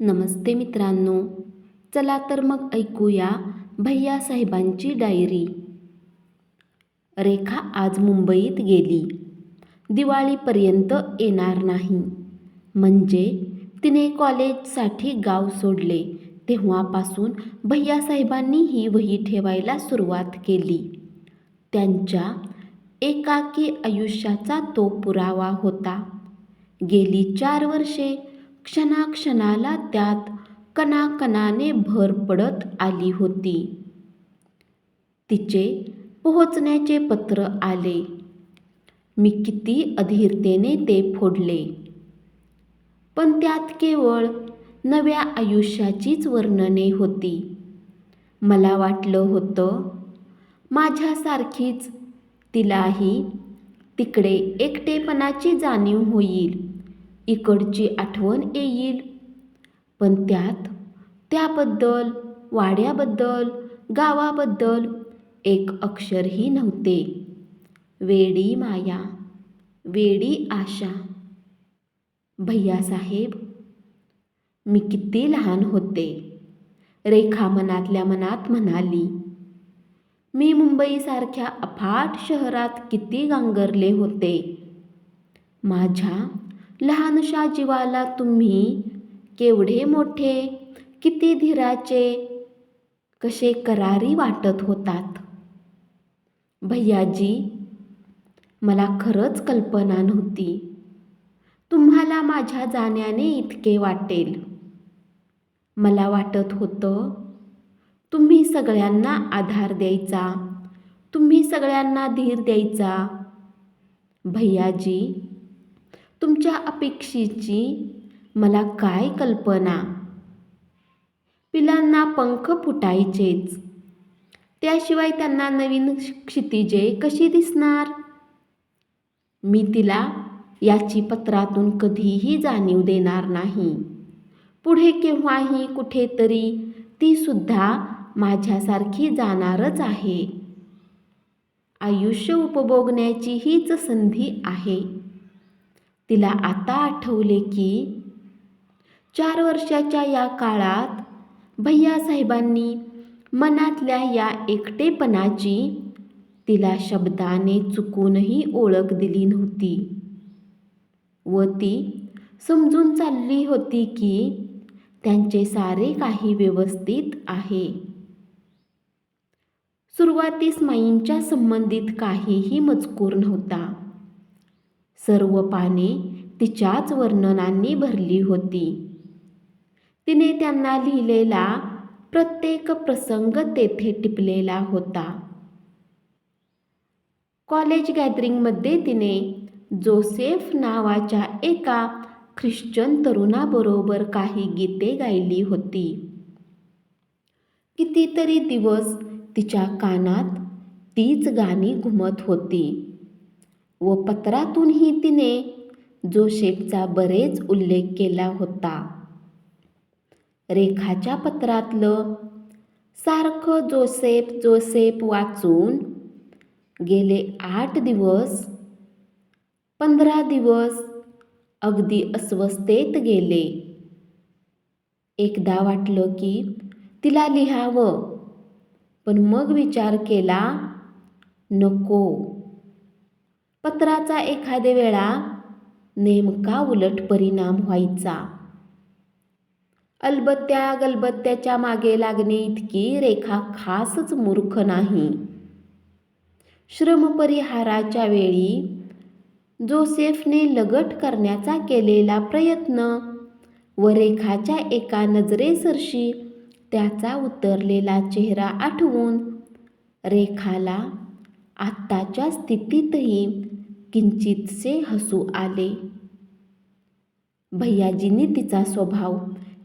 नमस्ते मित्रांनो. चला तर मग ऐकूया भैयासाहेबांची डायरी. रेखा आज मुंबईत गेली. दिवाळीपर्यंत येणार नाही. म्हणजे तिने कॉलेजसाठी गाव सोडले. तेव्हापासून भैयासाहेबांनी ही वही ठेवायला सुरुवात केली. त्यांच्या एकाकी आयुष्याचा तो पुरावा होता. गेली चार वर्षे क्षणाक्षणाला त्यात कणाकणाने भर पडत आली होती. तिचे पोहोचण्याचे पत्र आले. मी किती अधीरतेने ते फोडले. पण त्यात केवळ नव्या आयुष्याचीच वर्णने होती. मला वाटलं होतं माझ्यासारखीच तिलाही तिकडे एकटेपणाची जाणीव होईल. इकडची आठवण येईल. पण त्यात त्याबद्दल वाड्याबद्दल गावाबद्दल एक अक्षरही नव्हते. वेडी माया वेडी आशा. भैयासाहेब मी किती लहान होते. रेखा मनातल्या मनात म्हणाली मी मुंबईसारख्या अफाट शहरात किती गांगरले होते. माझ्या लहानशा जीवाला तुम्ही केवढे मोठे? किती धीराचे? कसे करारी वाटत होतात? भैयाजी मला खरंच कल्पना नव्हती. तुम्हाला माझ्या जाण्याने इतके वाटेल. मला वाटत होतं तुम्ही सगळ्यांना आधार द्यायचा. तुम्ही सगळ्यांना धीर द्यायचा. भैयाजी तुमच्या अपेक्षेची मला काय कल्पना? पिलांना पंख फुटायचेच. त्याशिवाय त्यांना नवीन क्षितिजे कशी दिसणार? मी तिला याची पत्रातून कधीही जाणीव देणार नाही. पुढे केव्हाही कुठेतरी ती सुद्धा माझ्यासारखी जाणारच आहे. आयुष्य उपभोगण्याची हीच संधी आहे. तिला आता आठवले की चार वर्षाच्या या काळात भैयासाहेबांनी मनातल्या या एकटेपणाची तिला शब्दाने चुकूनही ओळख दिली नव्हती. व ती समजून चालली होती की त्यांचे सारे काही व्यवस्थित आहे. सुरुवातीस माईंच्या संबंधित काहीही मजकूर नव्हता. सर्व पाने तिच्याच वर्णनांनी भरली होती. तिने त्यांना लिहिलेला प्रत्येक प्रसंग तेथे टिपलेला होता. कॉलेज गॅदरिंगमध्ये तिने जोसेफ नावाच्या एका ख्रिश्चन तरुणाबरोबर काही गीते गायली होती. कितीतरी दिवस तिच्या कानात तीच गाणी घुमत होती. व पत्रातूनही तिने जोसेफचा बरेच उल्लेख केला होता. रेखाच्या पत्रातलं सारखं जोसेफ जोसेफ वाचून गेले आठ दिवस पंधरा दिवस अगदी अस्वस्थेत गेले. एकदा वाटलं की तिला लिहावं पण मग विचार केला नको. पत्राचा एखाद्या वेळा नेमका उलट परिणाम व्हायचा. अलबत्त्या गलबत्त्याच्या मागे लागणे इतकी रेखा खासच मूर्ख नाही. श्रमपरिहाराच्या वेळी जोसेफने लगट करण्याचा केलेला प्रयत्न व रेखाच्या एका नजरेसरशी त्याचा उतरलेला चेहरा आठवून रेखाला आत्ताच्या स्थितीतही किंचितसे हसू आले. भैयाजींनी तिचा स्वभाव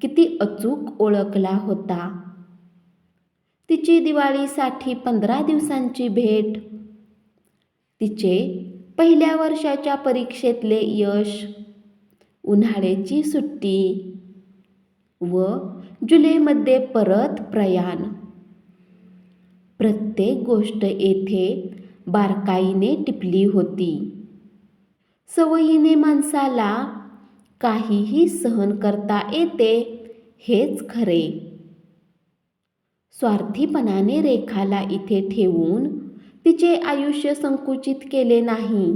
किती अचूक ओळखला होता. तिची दिवाळीसाठी पंधरा दिवसांची भेट. तिचे पहिल्या वर्षाच्या परीक्षेतले यश. उन्हाळ्याची सुट्टी. व जुलैमध्ये परत प्रयाण. प्रत्येक गोष्ट येथे बारकाईने टिपली होती. सवयीने माणसाला काहीही सहन करता येते हेच खरे. स्वार्थीपणाने रेखाला इथे ठेवून तिचे आयुष्य संकुचित केले नाही.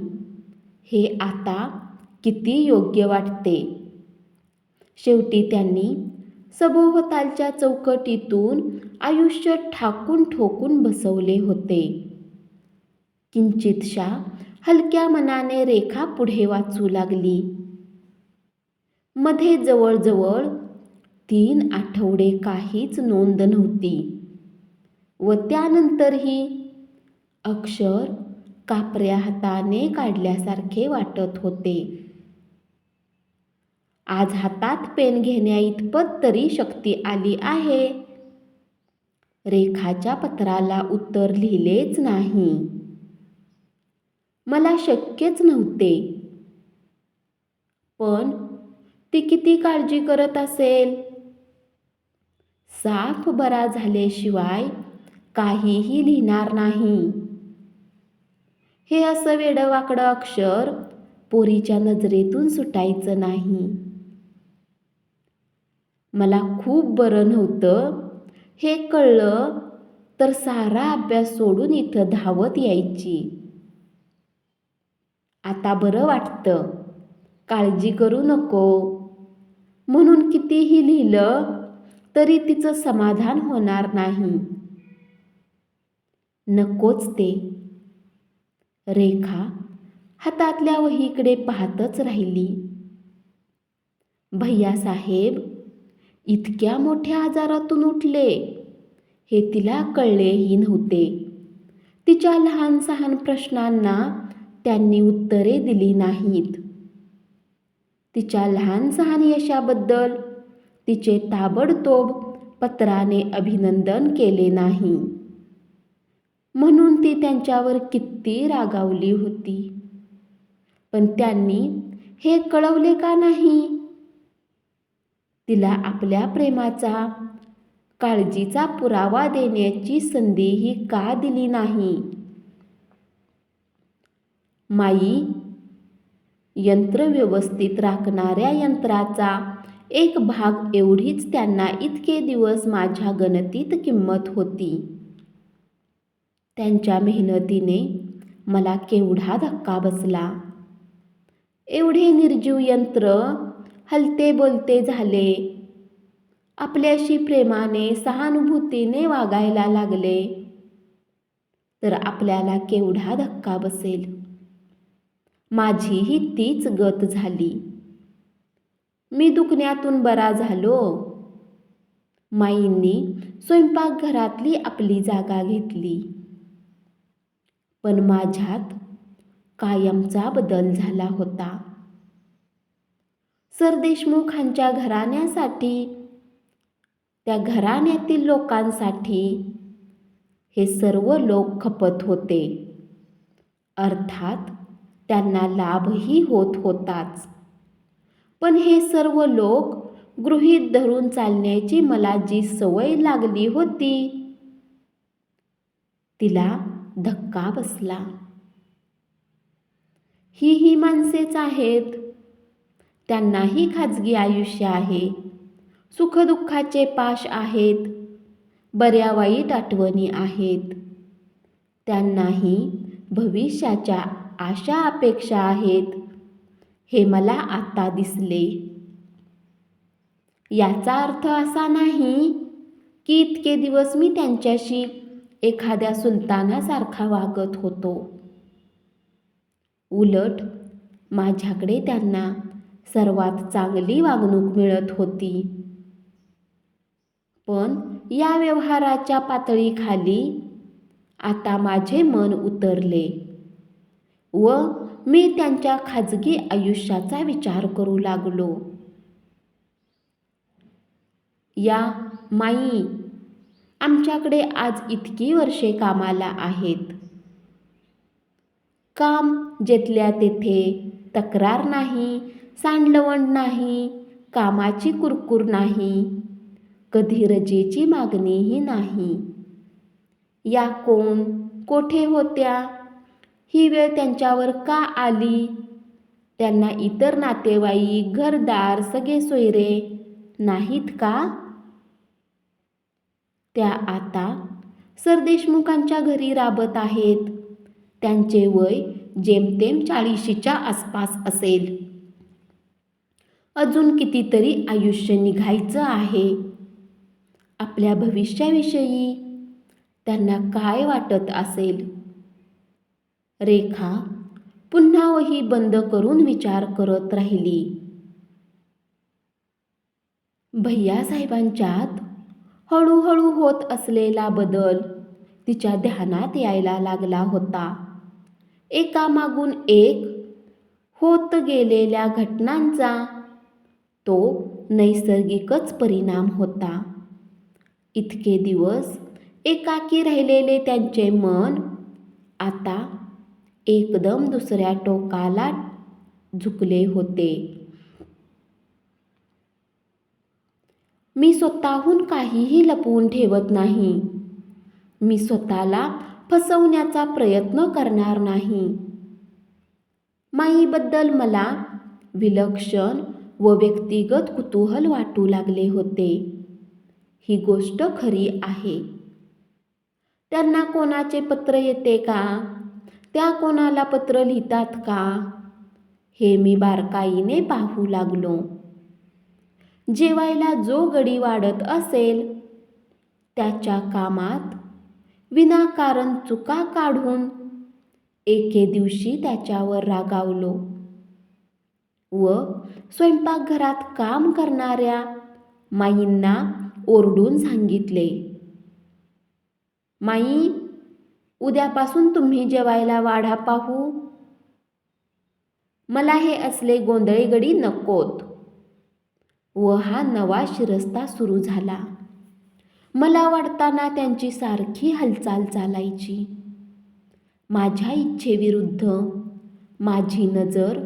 हे आता किती योग्य वाटते. शेवटी त्यांनी सभोवतालच्या चौकटीतून आयुष्य ठाकून ठोकून बसवले होते. किंचितशा हलक्या मनाने रेखा पुढे वाचू लागली. मध्ये जवळजवळ तीन आठवडे काहीच नोंद नव्हती. व त्यानंतरही अक्षर कापऱ्या हाताने काढल्यासारखे वाटत होते. आज हातात पेन घेण्या इतपत तरी शक्ती आली आहे. रेखाच्या पत्राला उत्तर लिहिलेच नाही. मला शक्यच नव्हते. पण ती किती काळजी करत असेल? साफ बरा झाल्याशिवाय काहीही लिहिणार नाही. हे असं वेडवाकडं अक्षर पोरीच्या नजरेतून सुटायचं नाही. मला खूप बरं नव्हतं. हे कळलं तर सारा अभ्यास सोडून इथं धावत यायची. आता बरं वाटतं. काळजी करू नको. म्हणून कितीही लिहिलं तरी तिचं समाधान होणार नाही. नकोच ते. रेखा हातातल्या वहीकडे पाहतच राहिली. भैयासाहेब इतक्या मोठ्या आजारातून उठले. हे तिला कळलेही नव्हते. तिच्या लहान सहान प्रश्नांना त्यांनी उत्तरे दिली नाहीत. तिच्या लहान सहान यशाबद्दल तिचे ताबडतोब पत्राने अभिनंदन केले नाही. म्हणून ती त्यांच्यावर किती रागावली होती. पण त्यांनी हे कळवले का नाही? तिला आपल्या प्रेमाचा काळजीचा पुरावा देण्याची संधीही का दिली नाही? माई यंत्र व्यवस्थित राखणाऱ्या यंत्राचा एक भाग एवढीच त्यांना इतके दिवस माझ्या गणतीत किंमत होती. त्यांच्या मेहनतीने मला केवढा धक्का बसला. एवढे निर्जीव यंत्र हलते बोलते झाले. आपल्याशी प्रेमाने सहानुभूतीने वागायला लागले. तर आपल्याला केवढा धक्का बसेल? माझीही तीच गत झाली. मी दुखण्यातून बरा झालो. माईंनी स्वयंपाकघरातली आपली जागा घेतली. पण माझ्यात कायमचा बदल झाला होता. सरदेशमुखांच्या घराण्यासाठी त्या घराण्यातील लोकांसाठी हे सर्व लोक खपत होते. अर्थात त्यांना लाभही होत होताच. पण हे सर्व लोक गृहीत धरून चालण्याची मला जी सवय लागली होती तिला धक्का बसला. ही ही माणसेच आहेत. त्यांनाही खाजगी आयुष्य आहे. सुखदुःखाचे पाश आहेत. बऱ्या वाईट आठवणी आहेत. त्यांनाही भविष्याच्या आशा अपेक्षा आहेत. हे मला आता दिसले. याचा अर्थ असा नाही की इतके दिवस मी त्यांच्याशी एखाद्या सुलतानासारखा वागत होतो. उलट माझ्याकडे त्यांना सर्वात चांगली वागणूक मिळत होती. पण या व्यवहाराच्या पातळीखाली आता माझे मन उतरले. व मी त्यांच्या खाजगी आयुष्याचा विचार करू लागलो. या माई आमच्याकडे आज इतकी वर्षे कामाला आहेत. काम जेथल्या तेथे तक्रार नाही सांडलवण नाही कामाची कुरकुर नाही कधी रजेची मागणीही नाही. या कोण कोठे होत्या? ही वेळ त्यांच्यावर का आली? त्यांना इतर नातेवाईक घरदार सगळे सोयरे नाहीत का? त्या आता सरदेशमुखांच्या घरी राबत आहेत. त्यांचे वय जेमतेम चाळीशीच्या आसपास असेल. अजून कितीतरी आयुष्य निघायचं आहे. आपल्या भविष्याविषयी त्यांना काय वाटत असेल? रेखा पुन्हा वही बंद करून विचार करत राहिली. भैयासाहेबांच्यात हळूहळू होत असलेला बदल तिच्या ध्यानात यायला लागला होता. एकामागून एक होत गेलेल्या घटनांचा तो नैसर्गिकच परिणाम होता. इतके दिवस एकाकी राहिलेले त्यांचे मन आता एकदम दुसऱ्या टोकाला झुकले होते. मी स्वतःहून काहीही लपवून ठेवत नाही. मी स्वतःला फसवण्याचा प्रयत्न करणार नाही. माईबद्दल मला विलक्षण व व्यक्तिगत कुतूहल वाटू लागले होते. ही गोष्ट खरी आहे. त्यांना कोणाचे पत्र येते का? त्या कोणाला पत्र लिहितात का? हे मी बारकाईने पाहू लागलो. जेवायला जो गडी वाढत असेल त्याच्या कामात विनाकारण चुका काढून एके दिवशी त्याच्यावर रागावलो. व स्वयंपाकघरात काम करणाऱ्या माईंना ओरडून सांगितले माई उद्यापासून तुम्ही जेवायला वाढा पाहू. मला हे असले गोंधळे गडी नकोत. व हा नवा शिरस्ता सुरू झाला. मला वाढताना त्यांची सारखी हालचाल चालायची. माझ्या इच्छेविरुद्ध माझी नजर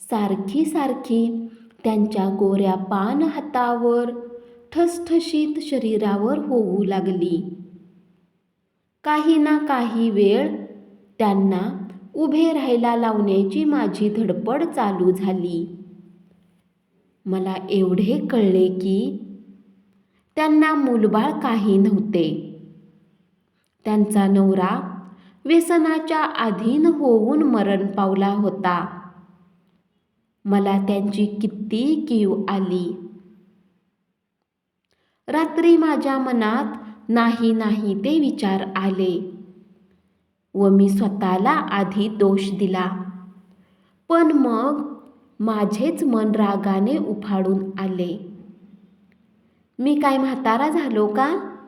सारखी सारखी त्यांच्या गोऱ्या पान हातावर ठसठशीत शरीरावर होऊ लागली. काही ना काही वेळ त्यांना उभे राहायला लावण्याची माझी धडपड चालू झाली. मला एवढे कळले की त्यांना मूलबाळ काही नव्हते. त्यांचा नवरा व्यसनाच्या अधीन होऊन मरण पावला होता. मला त्यांची किती कीव आली. रात्री माझ्या मनात नाही नाही ते विचार आले. व मी स्वतःला आधी दोष दिला. पण मग माझेच मन रागाने उफाडून आले. मी काय म्हातारा झालो का?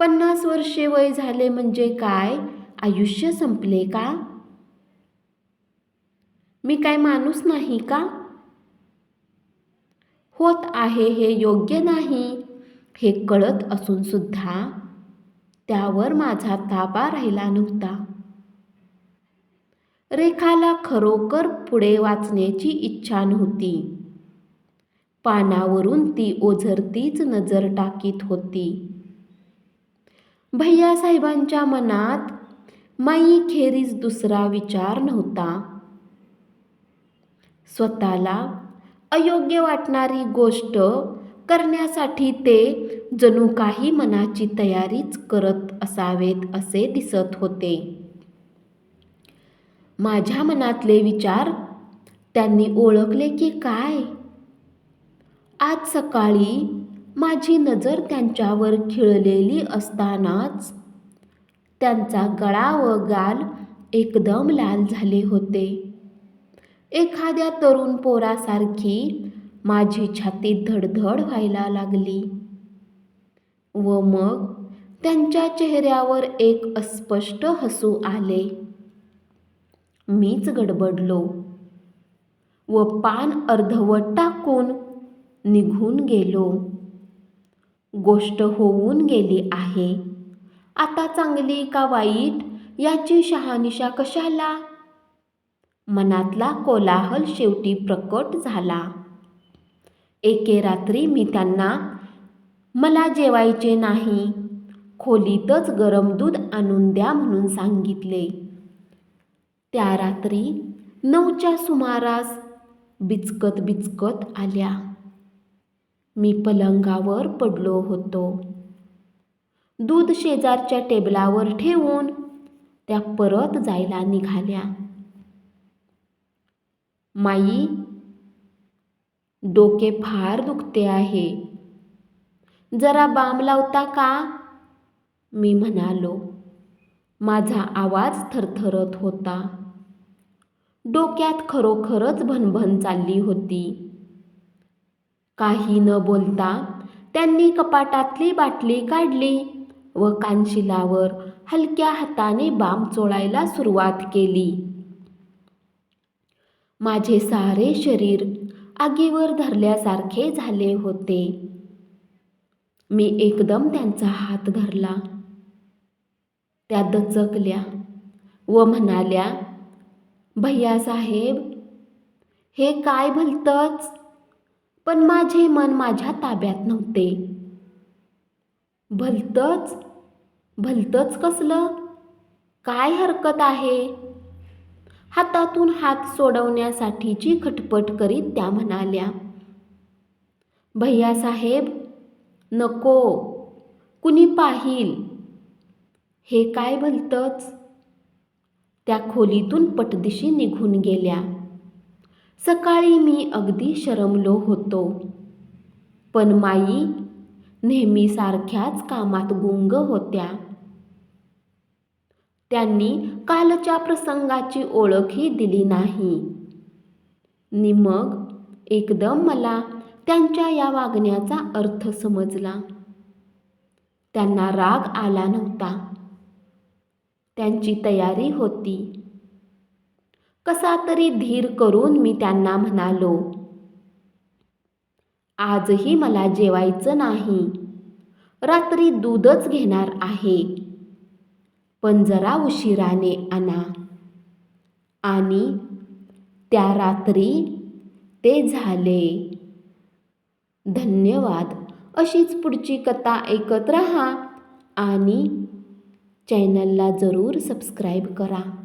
पन्नास वर्षे वय झाले म्हणजे काय? आयुष्य संपले का? मी काय माणूस नाही का? होत आहे हे योग्य नाही. हे कळत असून सुद्धा त्यावर माझा ताबा राहिला नव्हता. रेखाला खरोखर पुढे वाचण्याची इच्छा नव्हती. पानावरून ती ओझरतीच नजर टाकीत होती. भैयासाहेबांच्या मनात माई खेरीज दुसरा विचार नव्हता. स्वतःला अयोग्य वाटणारी गोष्ट करण्यासाठी ते जणू काही मनाची तयारीच करत असावेत असे दिसत होते. माझ्या मनातले विचार त्यांनी ओळखले की काय? आज सकाळी माझी नजर त्यांच्यावर खिळलेली असतानाच त्यांचा गळा व गाल एकदम लाल झाले होते. एखाद्या तरुण पोरासारखी माझी छाती धडधड व्हायला लागली. व मग त्यांच्या चेहऱ्यावर एक अस्पष्ट हसू आले. मीच गडबडलो. व पान अर्धवट टाकून निघून गेलो. गोष्ट होऊन गेली आहे. आता चांगली का वाईट याची शहानिशा कशाला? मनातला कोलाहल शेवटी प्रकट झाला. एके रात्री मी त्यांना मला जेवायचे नाही खोलीतच गरम दूध आणून द्या म्हणून सांगितले. त्या रात्री नऊच्या सुमारास बिचकत बिचकत आल्या. मी पलंगावर पडलो होतो. दूध शेजारच्या टेबलावर ठेवून त्या परत जायला निघाल्या. माई डोके फार दुखते आहे. जरा बाम लावता का? मी म्हणालो. माझा आवाज थरथरत होता. डोक्यात खरोखरच भनभन चालली होती. काही न बोलता त्यांनी कपाटातली बाटली काढली व कानशिलावर हलक्या हाताने बाम चोळायला सुरुवात केली. माझे सारे शरीर आगीवर धरल्यासारखे झाले होते. मी एकदम त्यांचा हात धरला. त्या दचकल्या व म्हणाल्या भैयासाहेब हे काय भलतंच? पण माझे मन माझ्या ताब्यात नव्हते. भलतंच? भलतंच कसलं? काय हरकत आहे? हातातून हात सोडवण्यासाठीची खटपट करीत त्या म्हणाल्या भैयासाहेब नको. कुणी पाहिल? हे काय भलतंच त्या खोलीतून पटदिशी निघून गेल्या. सकाळी मी अगदी शरमलो होतो. पण माई नेहमीसारख्याच कामात गुंग होत्या. त्यांनी कालच्या प्रसंगाची ओळखही दिली नाही. निमग एकदम मला त्यांच्या या वागण्याचा अर्थ समजला. त्यांना राग आला नव्हता. त्यांची तयारी होती. कसा तरी धीर करून मी त्यांना म्हणालो आजही मला जेवायचं नाही. रात्री दूधच घेणार आहे. पण जरा उशिराने आणा. आणि त्या रात्री ते झाले. धन्यवाद. अशीच पुढची कथा ऐकत रहा आणि चॅनलला जरूर सबस्क्राईब करा.